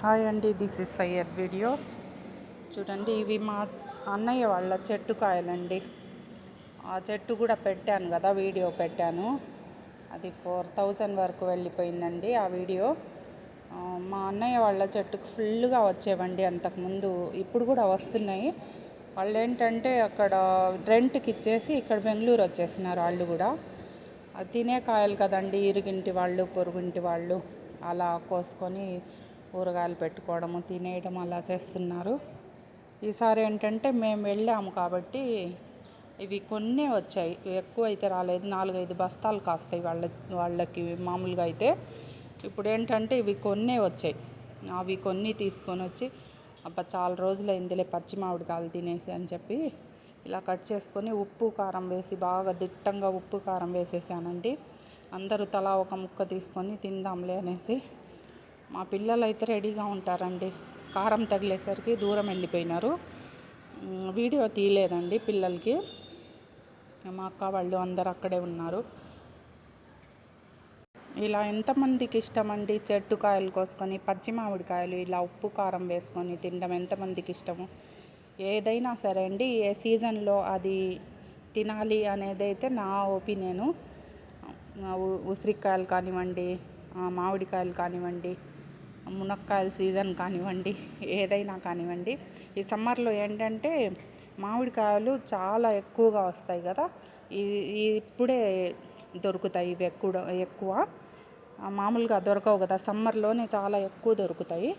Hi అండి this is Syed videos చూడండి ఇవి మా అన్నయ్య వాళ్ళ చెట్టు కాయలండి. ఆ చెట్టు కూడా పెట్టాను కదా వీడియో పెట్టాను. అది ఫోర్ థౌజండ్ వరకు వెళ్ళిపోయిందండి ఆ వీడియో. మా అన్నయ్య వాళ్ళ చెట్టుకు ఫుల్గా వచ్చేవండి అంతకుముందు. ఇప్పుడు కూడా వస్తున్నాయి. వాళ్ళు ఏంటంటే అక్కడ రెంట్కి ఇచ్చేసి ఇక్కడ బెంగళూరు వచ్చేసినారు వాళ్ళు కూడా. అది తినే కాయలు కదండి ఇరుగింటి వాళ్ళు పొరుగుంటి వాళ్ళు. అలా కోసుకొని ఊరగాయలు పెట్టుకోవడము తినేయడం అలా చేస్తున్నారు. ఈసారి ఏంటంటే మేము వెళ్ళాము కాబట్టి ఇవి కొన్ని వచ్చాయి. ఎక్కువ అయితే రాలేదు. నాలుగైదు బస్తాలు కాస్తాయి వాళ్ళ వాళ్ళకి మామూలుగా అయితే. ఇప్పుడు ఏంటంటే ఇవి కొన్నే వచ్చాయి. అవి కొన్ని తీసుకొని వచ్చి అబ్బా చాలా రోజులైందిలే పచ్చి మామిడికాయలు తినేసి అని చెప్పి ఇలా కట్ చేసుకొని ఉప్పు కారం వేసి బాగా దిట్టంగా ఉప్పు కారం వేసేసానండి. అందరూ తలా ఒక ముక్క తీసుకొని తిందాంలే అనేసి మా పిల్లలు అయితే రెడీగా ఉంటారండి. కారం తగిలేసరికి దూరం వెళ్ళిపోయినారు. వీడియో తీయలేదండి పిల్లలకి. మా అక్క వాళ్ళు అందరు అక్కడే ఉన్నారు. ఇలా ఎంతమందికి ఇష్టమండి? చెట్టు కాయలు కోసుకొని పచ్చి మామిడికాయలు ఇలా ఉప్పు కారం వేసుకొని తినడం ఎంతమందికి ఇష్టము? ఏదైనా సరే అండి ఏ సీజన్లో అది తినాలి అనేది అయితే నా ఒపీనియను. ఉసిరికాయలు కానివ్వండి మామిడికాయలు కానివ్వండి మునక్కాయల సీజన్ కానివ్వండి ఏదైనా కానివ్వండి ఈ సమ్మర్లో ఏంటంటే మామిడికాయలు చాలా ఎక్కువగా వస్తాయి కదా. ఈ- ఇప్పుడే దొరుకుతాయి ఇవి ఎక్కువ ఎక్కువ. మామూలుగా దొరకవు కదా సమ్మర్లోనే చాలా ఎక్కువ దొరుకుతాయి.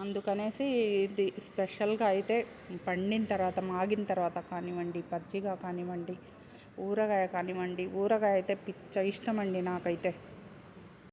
అందుకనేసి ఇది స్పెషల్గా అయితే పండిన తర్వాత మాగిన తర్వాత కానివ్వండి పచ్చిగా కానివ్వండి ఊరగాయ కానివ్వండి ఊరగాయ అయితే పిచ్చ ఇష్టమండి నాకైతే.